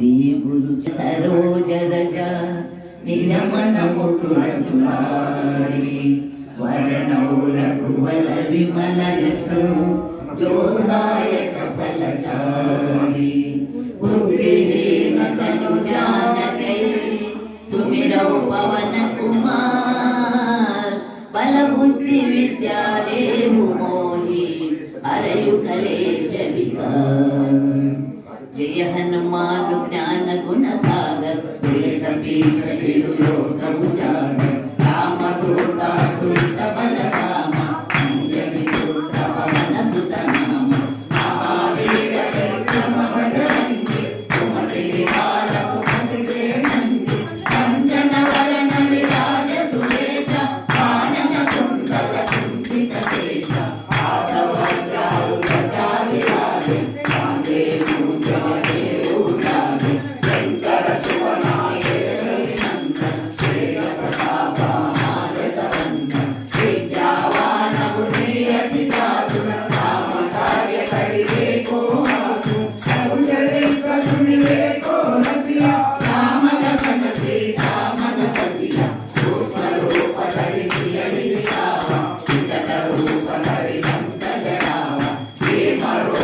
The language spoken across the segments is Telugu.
శ్రీ గురు సరోజ రజ నిజ మనము సురసుమారి వరణౌ రఘువల విమల రసు జోధాయక ఫలచారి బుద్ధిహీన తను జానకై సుమిరౌ పవన కుమార్. బల బుద్ధి విద్యాదేవు మోహి అరయు కలేశ వికార్. जय हनुमान ज्ञान गुण सागर जय कपीश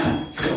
thank